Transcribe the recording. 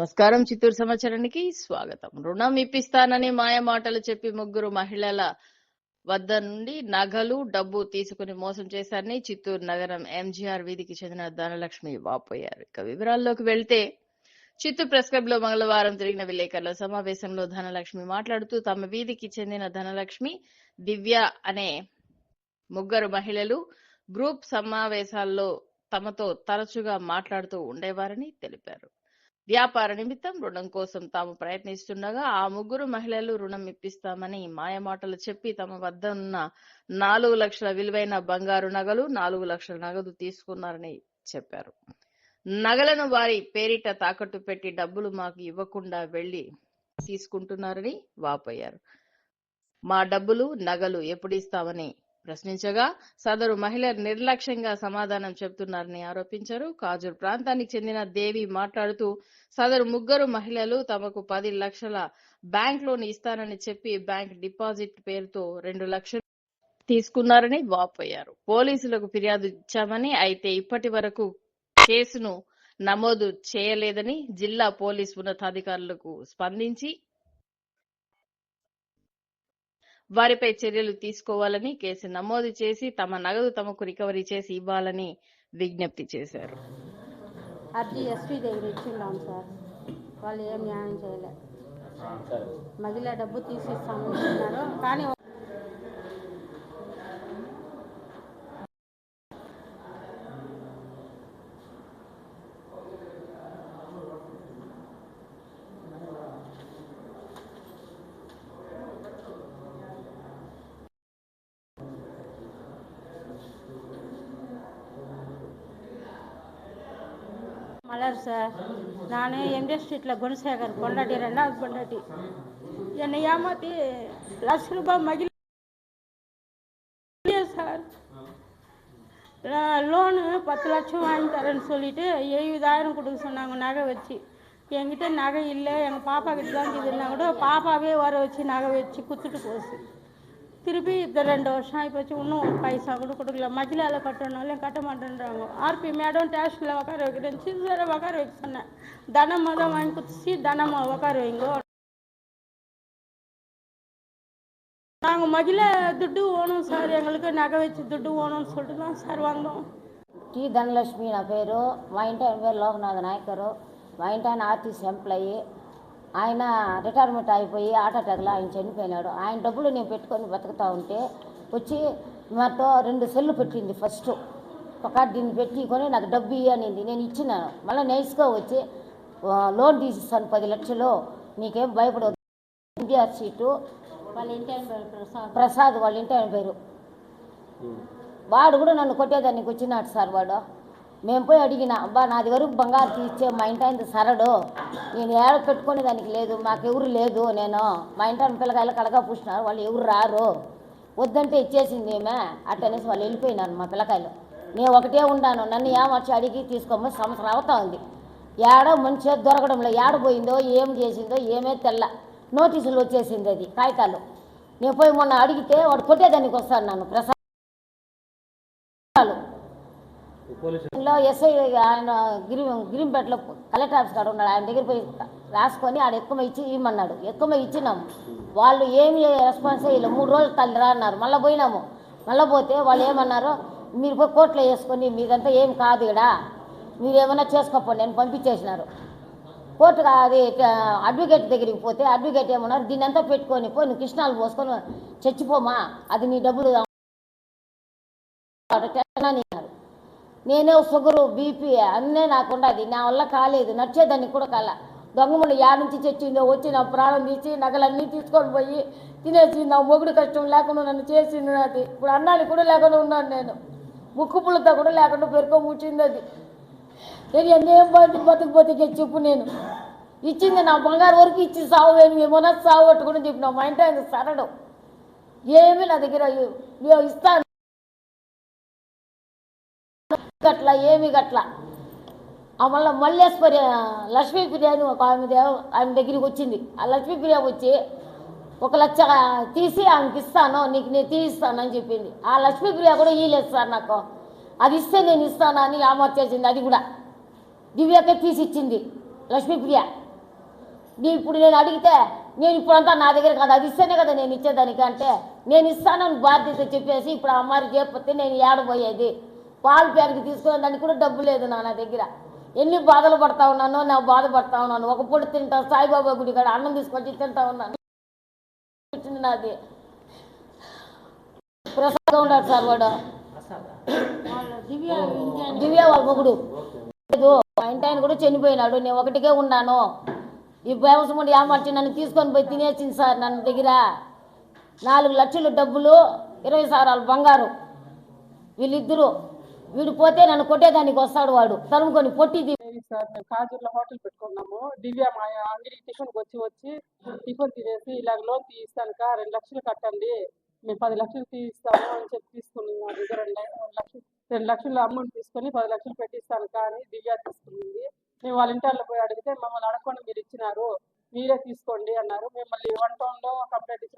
నమస్కారం చిత్తూరు సమాచారానికి స్వాగతం. రుణం ఇప్పిస్తానని మాయ మాటలు చెప్పి ముగ్గురు మహిళల వద్ద నుండి నగలు డబ్బు తీసుకుని మోసం చేశారని చిత్తూరు నగరం ఎంజీఆర్ వీధికి చెందిన ధనలక్ష్మి వాపోయారు. ఇక వివరాల్లోకి వెళ్తే చిత్తూరు ప్రెస్ క్లబ్లో మంగళవారం జరిగిన విలేకరుల సమావేశంలో ధనలక్ష్మి మాట్లాడుతూ తమ వీధికి చెందిన ధనలక్ష్మి దివ్య అనే ముగ్గురు మహిళలు గ్రూప్ సమావేశాల్లో తమతో తరచుగా మాట్లాడుతూ ఉండేవారని తెలిపారు. వ్యాపార నిమిత్తం రుణం కోసం తాము ప్రయత్నిస్తుండగా ఆ ముగ్గురు మహిళలు రుణం ఇప్పిస్తామని మాయమాటలు చెప్పి తమ వద్ద ఉన్న నాలుగు లక్షల విలువైన బంగారు నగలు నాలుగు లక్షల నగదు తీసుకున్నారని చెప్పారు. నగలను వారి పేరిట తాకట్టు పెట్టి డబ్బులు మాకు ఇవ్వకుండా వెళ్ళి తీసుకుంటున్నారని వాపోయారు. మా డబ్బులు నగలు ఎప్పుడు ఇస్తామని ప్రశ్నించగా సదరు మహిళ నిర్లక్ష్యంగా సమాధానం చెబుతున్నారని ఆరోపించారు. కాజూర్ ప్రాంతానికి చెందిన దేవి మాట్లాడుతూ సదరు ముగ్గురు మహిళలు తమకు పది లక్షల బ్యాంక్ లోన్ ఇస్తానని చెప్పి బ్యాంక్ డిపాజిట్ పేరుతో రెండు లక్షలు తీసుకున్నారని వాపోయారు. పోలీసులకు ఫిర్యాదు ఇచ్చామని అయితే ఇప్పటి వరకు కేసును నమోదు చేయలేదని జిల్లా పోలీస్ ఉన్నతాధికారులకు స్పందించి వారిపై చర్యలు తీసుకోవాలని కేసు నమోదు చేసి తమ నగదు తమకు రికవరీ చేసి ఇవ్వాలని విజ్ఞప్తి చేశారు. అర్జీ ఎస్పీ దగ్గర ఇచ్చిండాం సార్. వాళ్ళు ఏం న్యాయం చేయలే. మహిళ డబ్బు తీసిస్తామన్నారు కానీ மலர் சார். நான் எம்ஜி ஸ்ட்ரீட்டில் குணசேகர் பொண்டாட்டி ரெண்டாவது பொண்டாட்டி. என்னை ஏமாற்றி லட்ச ரூபாய் மகிழ சார். லோனு பத்து லட்சம் வாங்கி தரேன்னு சொல்லிட்டு எழுபதாயிரம் கொடுக்க சொன்னாங்க நகை வச்சு. என்கிட்ட நகை இல்லை எங்கள் பாப்பா கிட்ட தான் இருக்குதுன்னா கூட பாப்பாவே வர வச்சு நகை வச்சு குத்துட்டு போச்சு. திருப்பி இந்த ரெண்டு வருஷம் ஆகிப்போச்சு இன்னும் ஒரு பைசா கூட கொடுக்கல மஜிலாவில் கட்டணும்லையும் கட்ட மாட்டேன்றாங்க ஆர்பி மேடம் ஸ்டேஷனில் உட்கார வைக்கிறேன் சில்லறை உட்கார வைக்க சொன்னேன் தனமாக தான் வாங்கி கொடுத்துச்சு தனமாக உட்கார வைங்கோ நாங்கள் மகிழ துட்டு ஓணும் சார் எங்களுக்கு நகை வச்சு துட்டு ஓணும்னு சொல்லிட்டு தான் சார் வந்தோம் టి ధనలక్ష్మి నా పేరు మా ఇంటి ఆయన పేరు లోకనాథ నాయకరు మా ఇంటి ఆయన ఆర్టీసీ ఎంప్లాయీ ఆయన రిటైర్మెంట్ అయిపోయి హార్ట్ అటాక్లో ఆయన చనిపోయినాడు. ఆయన డబ్బులు నేను పెట్టుకొని బతుకుతా ఉంటే వచ్చి మాతో రెండు సెల్లు పెట్టింది ఫస్ట్ ఒక దీన్ని పెట్టుకొని నాకు డబ్బు ఇవ్వనింది నేను ఇచ్చినాను మళ్ళీ నైస్గా వచ్చి లోన్ తీసిస్తాను పది లక్షలు. నీకేం భయపడవద్దు ఎన్టీఆర్ సీటు వాళ్ళ ఇంటి ఆయన పేరు ప్రసాద్. ప్రసాద్ వాళ్ళ ఇంటి ఆయన పేరు. వాడు కూడా నన్ను కొట్టేదానికి వచ్చినాడు సార్ వాడు. మేము పోయి అడిగిన అబ్బా నాది వరకు బంగారు తీర్చే మా ఇంటి ఆయన సరడు. నేను ఏడ పెట్టుకునే దానికి లేదు మాకు ఎవరు లేదు నేను. మా ఇంటి ఆయన పిల్లకాయలు కడగా పూసినారు వాళ్ళు ఎవరు రారు. వద్దంటే ఇచ్చేసింది ఏమే? అట్టనేసి వాళ్ళు వెళ్ళిపోయినారు మా పిల్లకాయలు నేను ఒకటే ఉన్నాను నన్ను ఏమర్చి అడిగి తీసుకోమని సంవత్సరం అవుతా ఉంది. ఏడో మంచిగా దొరకడం లేదు ఏడ పోయిందో ఏం చేసిందో ఏమే తెల్ల నోటీసులు వచ్చేసింది అది కాగితాలు. నేను పోయి మొన్న అడిగితే వాడు కొట్టేదానికి వస్తాను నన్ను ప్రసాద్ లో ఎస్ఐ ఆయన గిరి గిరింపేటలో కలెక్టర్ ఆఫీస్ కాడ ఉన్నాడు. ఆయన దగ్గర పోయి రాసుకొని ఆడ ఎక్కువ ఇచ్చి ఇమ్మన్నాడు ఎక్కువ ఇచ్చినాము వాళ్ళు ఏమి రెస్పాన్స్ అయ్యలేదు మూడు రోజులు తల్లి రా అన్నారు. మళ్ళీ పోయినాము. మళ్ళీ పోతే వాళ్ళు ఏమన్నారు మీరు పోయి కోర్టులో వేసుకొని మీదంతా ఏం కాదు ఇక్కడ మీరు ఏమైనా చేసుకోకపోండి నేను పంపించేసినారు. కోర్టు అది అడ్వకేట్ దగ్గరికి పోతే అడ్వకేట్ ఏమన్నారు దీన్ని అంతా పెట్టుకొని పోయి నువ్వు కృష్ణాలు పోసుకొని చచ్చిపోమా. అది నీ డబ్బులు. అన్నారు నేనే షుగరు బీపీ అన్నీ నాకు నా వల్ల కాలేదు. నడిచేదాన్ని కూడా కాల. దొంగములు యా నుంచి చచ్చిందో వచ్చి నా ప్రాణం తీసి నగలన్నీ తీసుకొని పోయి తినేసి నా మొగుడు కష్టం లేకుండా నన్ను చేసింది నాది. ఇప్పుడు అన్నానికి కూడా లేకుండా ఉన్నాను నేను. ముక్కు పుల్లతో కూడా లేకుండా పెరుకో ముచ్చింది అది. నేను ఎన్నేం బతి బతుకు బతికే చెప్పు నేను. ఇచ్చింది నా బంగారు వరకు ఇచ్చి సావు ఏమి ఏమన్నా సావు పట్టుకుని చెప్పిన మా ఇంటి ఆయన సరడం. ఏమీ నా దగ్గర ఇస్తాను. ఏమి గట్ల. మళ్ళీ మల్లేశ్వరి లక్ష్మీప్రియ అని ఒక ఆమె దేవ- ఆమె దగ్గరికి వచ్చింది. ఆ లక్ష్మీప్రియ వచ్చి ఒక లక్ష తీసి ఆమెకి ఇస్తాను నీకు నేను తీయిస్తానని చెప్పింది. ఆ లక్ష్మీప్రియ కూడా ఇయ్యలేదు సార్ నాకు. అది ఇస్తే నేను ఇస్తాను అని ఆమె అది కూడా. దివ్యకే తీసి ఇచ్చింది లక్ష్మీప్రియ నీ ఇప్పుడు నేను అడిగితే నేను ఇప్పుడంతా నా దగ్గర కాదు అది ఇస్తేనే కదా నేను ఇచ్చేదానికి అంటే నేను ఇస్తానని బాధ్యత చెప్పేసి ఇప్పుడు ఆ అమ్మాయి చెప్పితే నేను ఏడబోయేది. పాలు ప్యాకెట్ తీసుకునే దానికి కూడా డబ్బు లేదు నా నా దగ్గర. ఎన్ని బాధలు పడతా ఉన్నానో నా బాధపడతా ఉన్నాను. ఒక పూట తింటా సాయిబాబా గుడి కాడ అన్నం తీసుకొచ్చి తింటా ఉన్నాను. నాది. ప్రసాద్ ఉన్నాడు సార్ వాడు. దివ్య వాళ్ళ మొగుడు. లేదు మా ఇంటి ఆయన కూడా చనిపోయినాడు. నేను ఒకటికే ఉన్నాను. ఈ వ్యవసాయం ఏమార్చి నన్ను తీసుకొని పోయి తినేసింది సార్ నన్ను దగ్గర. నాలుగు లక్షలు డబ్బులు ఇరవై సారాలు బంగారు. వీళ్ళిద్దరూ వీడు పోతే నన్ను కొట్టేదానికి వస్తాడు వాడు. తరుముకొని పొట్టి లేదు సార్ మేము కాజూర్లో హోటల్ పెట్టుకున్నాము. దివ్య మా అంగడికి టిఫిన్కి వచ్చి వచ్చి టిఫిన్ తినేసి ఇలాగ లోన్ తీయిస్తానుక రెండు లక్షలు కట్టండి. మేము పది లక్షలు తీయిస్తాము అని చెప్పి తీసుకుని మా దగ్గర రెండు లక్షలు రెండు లక్షలు అమౌంట్ తీసుకొని పది లక్షలు పెట్టిస్తాను కానీ దివ్య తీసుకుంది. మేము వాళ్ళ ఇంటర్లో పోయి అడిగితే మమ్మల్ని అడగకుండా మీరు ఇచ్చినారు. మీరే తీసుకోండి అన్నారు. మిమ్మల్ని వన్ టౌన్లో కంప్లైంట్ ఇచ్చినాం